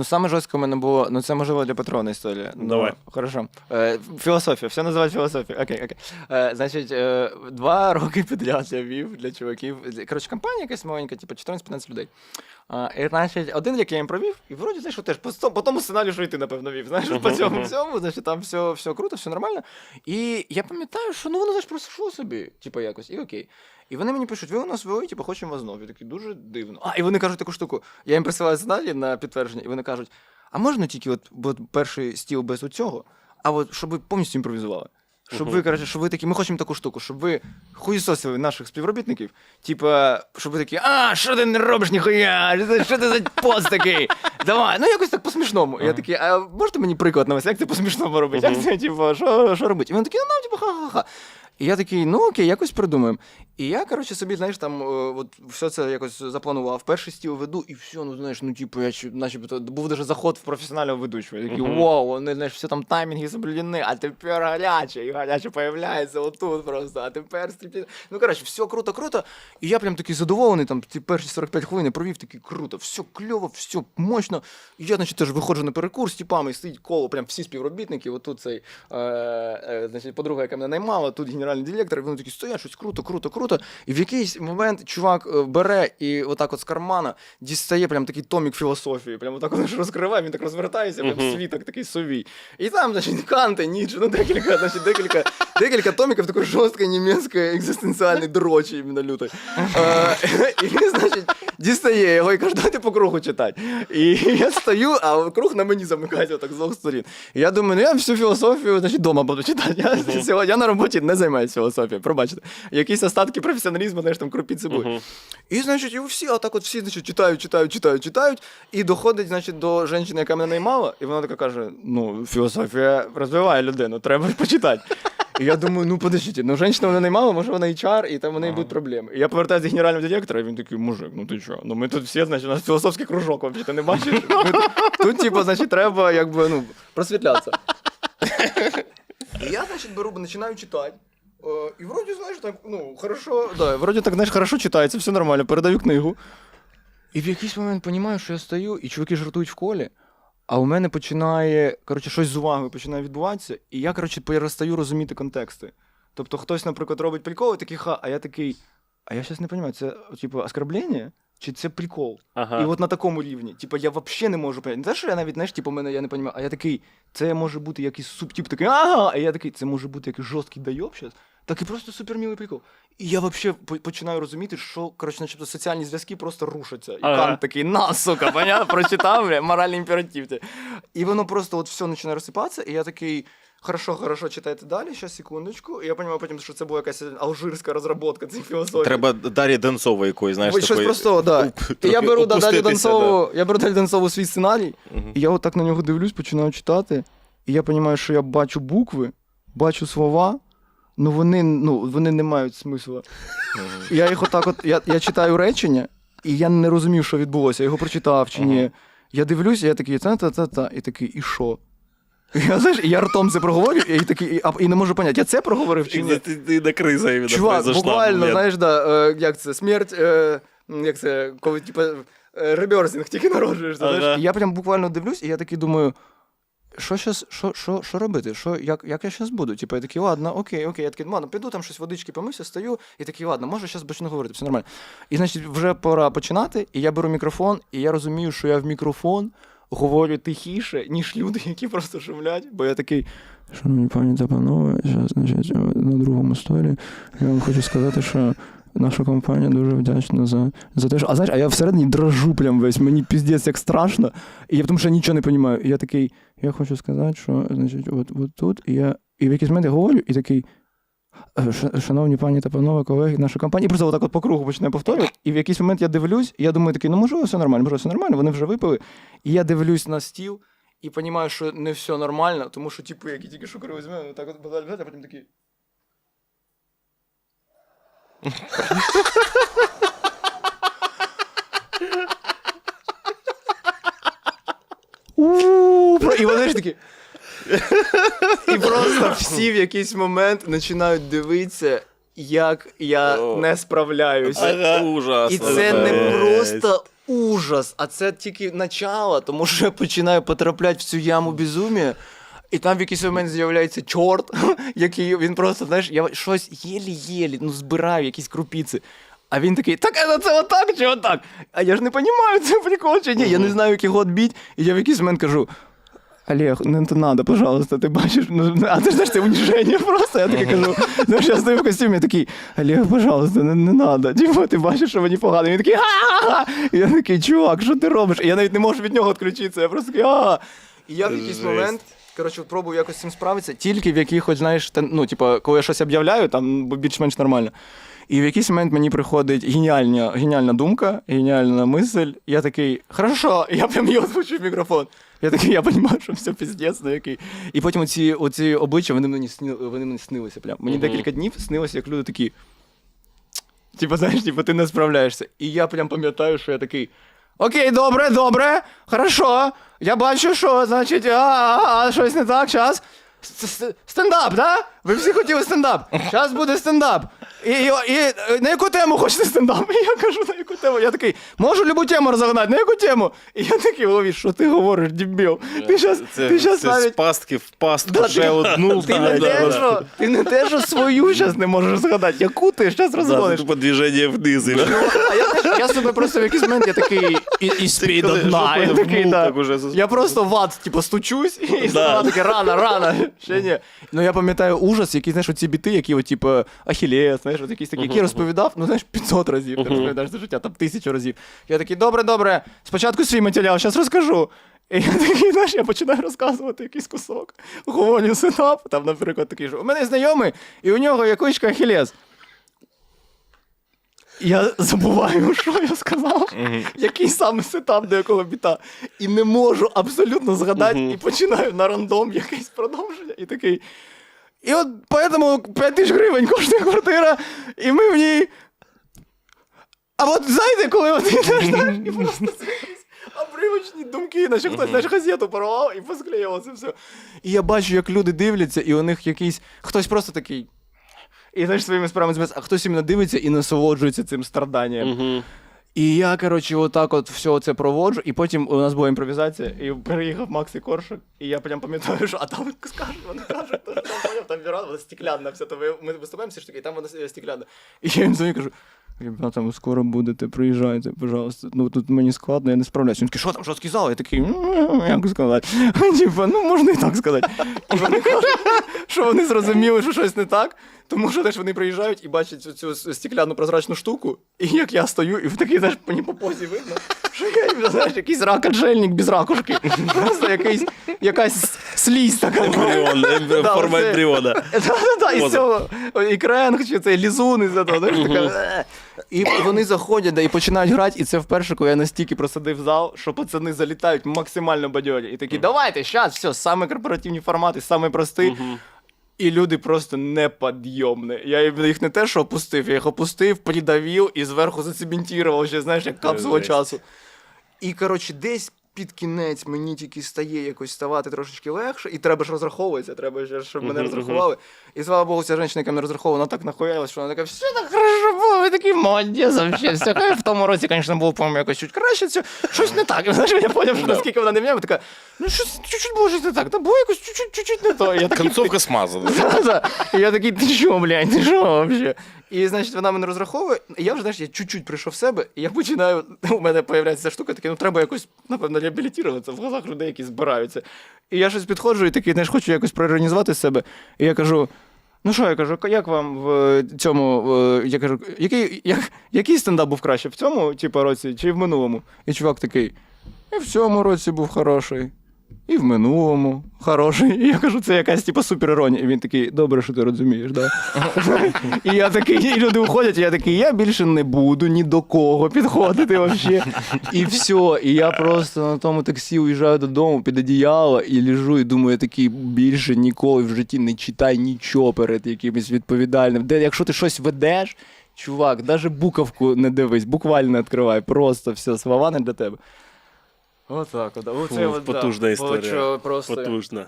Ну, саме жорстко в мене було, ну це можливо для патрона історія. Ну, Хорошо. Е, філософія, все називають філософією. Окей, окей. Е, значить, е, два роки підряд я вів для чуваків. Коротше, компанія якась маленька, типу 14-15 людей. А, і, значить, один рік я їм провів, і вроді, знаєш, що теж по, по тому сценарію, що і ти, напевно, вів. Знаєш, по цьому всьому, значить, там все, все круто, все нормально. І я пам'ятаю, що ну воно знаєш, пройшло собі, типу, якось, і окей. І вони мені пишуть, ви у нас вели, типу, хочемо вас знову. Я такий, дуже дивно. А, і вони кажуть таку штуку. Я їм присилаю сценарій на підтвердження, і вони кажуть: а можна тільки от, от перший стіл без оцього, а от щоб ви повністю імпровізували? Щоб ви, коротше, щоб ви такі, ми хочемо таку штуку, щоб ви хуїсосили наших співробітників, типа, щоб ви такі, а, що ти не робиш, ніхуя? Що ти- за пост такий? Давай, ну якось так по-смішному. Я такий, а можете мені приклад навести, як це по-смішному робити? Як це, типу, що, що робити? І вони такі, ну, нам, типу, ха-ха-ха. І я такий, ну окей, якось придумаємо. І я, коротше, собі, знаєш, там е, от все це якось запланував. Перший стіл веду, і все, ну знаєш, ну типу, я начебто був даже заход в професіонального ведучого. Я такий, вау, вони, знаєш, все там таймінги соблюдені, а тепер гаряче, і гаряче появляється отут просто, а тепер стріптіз. Ну, коротше, все круто, круто. І я прям такий задоволений, там ті перші 45 хвилин я провів такий круто, все кльово, все мощно. І я, значить, теж виходжу на перекур з і стоїть коло, прям всі співробітники. Отут цей, е, е, значить, подруга, яка мене наймала, тут генеральний директор, і вони такі стоять, щось круто, круто, круто. І в якийсь момент чувак е, бере і отак от з кармана дістає прям такий томік філософії, прям отак от розкриває, він так розвертається, прям світок такий совій. І там, значить, Канте, ніч, ну декілька, значить, декілька, декілька томіків такої жорсткої німецької екзистенціальної дрочі іменно лютої. Е, І значить, дістає його і каже, давайте по кругу читати. І я стою, а круг на мені замикається отак з двох сторін. І я думаю, ну я всю філософію, значить, вдома буду читати. Я, сьогодні, я на роботі не займаюся філософією, пробачте. Якісь остатки професіоналізму, знаєш, там крупі цибулі. Мгм. І, значить, і всі, отак от всі, значить, читають, читають, читають, читають, і доходить, значить, до жінки, яка мене наймала, і вона така каже: ну, філософія розвиває людину, треба почитати. І я думаю, ну подождіть, ну жінка мене наймала, може вона HR, і там у неї будуть проблеми. І я повертаюся до генерального директора, і він такий, мужик, ну ти що? Ну ми тут всі, значить, у нас філософський кружок, взагалі, ти не бачиш? Ми тут, тут, типу, значить, треба якби, ну, просвітлятися. І я, значить, беру, починаю читати. Е, І вроді, знаєш, так, ну, хорошо, да, вроді так, знаєш, хорошо читається, все нормально, передаю книгу. І в якийсь момент розумію, що я стою, і чуваки жартують в колі, а у мене починає, коротше, щось з увагою починає відбуватися, і я, коротше, перестаю розуміти контексти. Тобто хтось, наприклад, робить прикол, і такий ха, а я такий, а я зараз не розумію, це, типу, оскорблення? Чи це прикол? Ага. І от на такому рівні. Типу, я взагалі не можу поняти. Не те, що я навіть, знаєш, типу, мене я не розумію, а я такий, це може бути якийсь субтип такий, ага, а я такий, це може бути якийсь жорсткий дайоб зараз. Так і просто супермілий прикол. І я взагалі починаю розуміти, що, коротше, начебто соціальні зв'язки просто рушаться. І Ага. Кант такий, на, сука, понятно, прочитав, бля, моральний імператив. І воно просто от все починає розсипатися, і я такий. Хорошо, хорошо, читайте далі, ще секундочку. І я розумію потім, що це була якась алжирська розробка цієї філософії. Треба Дар'ї Донцової якоїсь, знаєш, Ось щось такої... просто, да. І я беру да, Далі опуститися, Донцову, я беру Далі Донцову свій сценарій, Мгм. і я отак на нього дивлюсь, починаю читати. І я розумію, що я бачу букви, бачу слова, ну вони, ну, вони не мають смисла. Я їх отак, от, я, я читаю речення, і я не розумів, що відбулося. Я його прочитав чи ні. Я дивлюсь, я такий, та-та-та-та, і такий, і що? Я, знаєш, я ртом це проговорю, і такий, і, а, і не можу поняти, я це проговорив чи ні. Ти, ти на криза іменно Чувак, буквально, блін. знаєш, да, е, як це, смерть, е, як це, коли, типу, е, тільки народжуєшся. Ага. Знаєш? І я прям буквально дивлюсь, і я такий думаю, що щас, що, що, що робити? Що, як, як я зараз буду? Типу, я такий, ладно, окей, окей. Я такий, ладно, піду там щось водички помився, стою, і такий, ладно, може зараз почну говорити, все нормально. І значить, вже пора починати, і я беру мікрофон, і я розумію, що я в мікрофон говорю тихіше, ніж люди, які просто шумлять, бо я такий. Шановні пані та панове, зараз, значить, на другому столі я вам хочу сказати, що наша компанія дуже вдячна за, за те, що. А знаєш, а я всередині дрожу прям весь, мені піздець як страшно, і я тому що я нічого не розумію. Я такий, я хочу сказати, що значить, от, от тут, і я. І в якийсь момент я говорю, і такий. «Е, Шановні пані та панове, колеги, наша компанія, і просто отак от по кругу починаю повторювати. І в якийсь момент я дивлюсь, і я думаю, такий, ну можливо, все нормально, можливо, все нормально, вони вже випили. І я дивлюсь на стіл і розумію, що не все нормально, тому що типу, які тільки що криві з мене, так от а потім такий. І вони ж такі. І просто всі в якийсь момент починають дивитися, як я О. не справляюся. Ага. Ужасно. І це не просто ужас. А це тільки начало, тому що я починаю потрапляти в цю яму безумія. І там в якийсь момент з'являється чорт, який він просто, знаєш, я щось єлі-єлі, ну, збираю якісь крупіці. А він такий, так це, це отак чи отак? А я ж не розумію, це прикол чи ні. Я не знаю, як його відбити. І я в якийсь момент кажу: Олег, не то надо, пожалуйста, ти бачиш. Ну, а ти знаєш, це униження просто. Я таки кажу, знаєш, я стою в костюмі, я такий, Олег, пожалуйста, не, не надо. Дімо, ти бачиш, що мені погано. Він такий, ха-ха-ха. І я такий, чувак, що ти робиш? І я навіть не можу від нього відключитися. Я просто такий, а. І я в якийсь момент. Коротше, пробую якось з цим справитися, тільки в якихось, знаєш, та- ну, типу, коли я щось об'являю, там більш-менш нормально. І в якийсь момент мені приходить геніальна, геніальна думка, геніальна мисль. Я такий, хорошо, я прям її озвучу в мікрофон. Я такий, я розумію, що все піздець, ну який. І потім оці, оці обличчя, вони мені, сні, вони мені снилися. Прям. Мені декілька днів снилося, як люди такі. Типа, знаєш, типа, ти не справляєшся. І я прям пам'ятаю, що я такий. Окей, добре, добре, хорошо. Я бачу, що, значить, а, а, а щось не так, час. Стендап, да? Ви всі хотіли стендап. Зараз буде стендап. І, і, і е, на яку тему хочете стендап? І я кажу, на яку тему. Я такий, можу любу тему розогнати, на яку тему? І я такий в голові, що ти говориш, дебіл? Ти щас, Це, ти щас це навіть... з пастки в пастку Да, ти- одну. Ти не, да, те, да, що, ти не те, що свою зараз не можеш згадати, яку ти зараз Да, розгониш. тупо движення вниз. і- А я, теж- я себе просто в якийсь момент я такий і, і спій до коли дна. Я, в такий, мул да. так уже зас- я просто в ад, типу, стучусь, і да. таке рано, рано. Ще ні. Ну я пам'ятаю ужас, який, знаєш, оці біти, які, от, типу, Ахілес, знаєш, от якісь такі, які я розповідав, ну знаєш, 500 разів ти розповідаєш за життя, там тисячу разів. Я такий, добре, добре, спочатку свій матеріал, зараз розкажу. І я такий, знаєш, я починаю розказувати якийсь кусок. Гоню сетап, там, наприклад, такий, що у мене знайомий, і у нього є кучка Ахілес. Я забуваю, що я сказав, який саме сетап до якого біта. І не можу абсолютно згадати, і починаю на рандом якесь продовження, і такий. І от поэтому 5 тисяч гривень коштує квартира, і ми в ній. А от знаєте, коли от знаєш, і просто якісь обривочні думки, наче хтось знаєш, газету порвав і посклеював це все. І я бачу, як люди дивляться, і у них якийсь. Хтось просто такий. І знаєш, своїми справами займається, а хтось іменно дивиться і насолоджується цим страданням. І я, коротше, отак от все це проводжу, і потім у нас була імпровізація, і приїхав Макс і Коршик, і я прям пам'ятаю, що а там скажуть, вони кажуть, там поняв, там віра, вона стеклянна, вся, то ми виступаємо всі ж таки, і там вона стеклянна. І я їм дзвоню кажу. Ребята, ви скоро будете, приїжджайте, пожалуйста. Ну тут мені складно, я не справляюся. Він такий, що там, що сказав? Я такий, «Ну, як сказати. Типа, ну можна і так сказати. І вони кажуть, що вони зрозуміли, що щось не так, тому що теж вони приїжджають і бачать цю, цю стекляну прозрачну штуку, і як я стою, і в такий, знаєш, мені по позі видно, що я знаєш, якийсь рак-отжельник без ракушки. Просто якийсь, якась слізь така. Ембріон, ембріон, форма ембріона. Да-да-да, і Поза. цього, і кренг, чи цей лізун із того, знаєш, така. І вони заходять да, і починають грати, і це вперше, коли я настільки просадив зал, що пацани залітають максимально бадьорі. І такі, давайте, щас, все, саме корпоративні формати, саме простий. І люди просто неподйомні. Я їх не те, що опустив, я їх опустив, придавив і зверху зацементував, ще, знаєш, як капсула часу. І, коротше, десь під кінець мені тільки стає якось ставати трошечки легше, і треба ж розраховуватися, треба ж, щоб мене розрахували. І слава Богу, ця жінка, яка мене розраховувала, вона так нахуялась, що вона така, все так ви такий молодець, все. Хай В тому році, звісно, було, по-моєму, якось чуть краще, все. щось не так. Знаєш, я поняв, що наскільки вона не мене, така, ну щось чуть-чуть було щось не так, та було якось чуть-чуть, чуть-чуть не то. І Я такий, Концовка смазана. Да-да. І я такий, ти що, блядь, ти що вообще? І, значить, вона мене розраховує, і я вже, знаєш, я чуть-чуть прийшов в себе, і я починаю, у мене появляється ця штука, таке, ну треба якось, напевно, реабілітуватися в глазах людей, які збираються. І я щось підходжу і такий, знаєш, хочу якось проорганізувати себе. І я кажу. Ну що, я кажу, як вам в цьому. е, Я кажу, який, як, який стендап був краще? В цьому, типу, році чи в минулому? І чувак такий: і в цьому році був хороший, і в минулому хороший. І я кажу, це якась типу суперіронія. І він такий, добре, що ти розумієш, да? І я такий, і люди уходять, і я такий, я більше не буду ні до кого підходити вообще. І все. І я просто на тому таксі уїжджаю додому під одіяло і лежу, і думаю, я такий більше ніколи в житті не читай нічого перед якимось відповідальним. Де, якщо ти щось ведеш, чувак, навіть буковку не дивись, буквально відкривай, просто все, слова не для тебе. Отак, от. Оце Фу, от, да. потужна От історія. що просто... Потужно.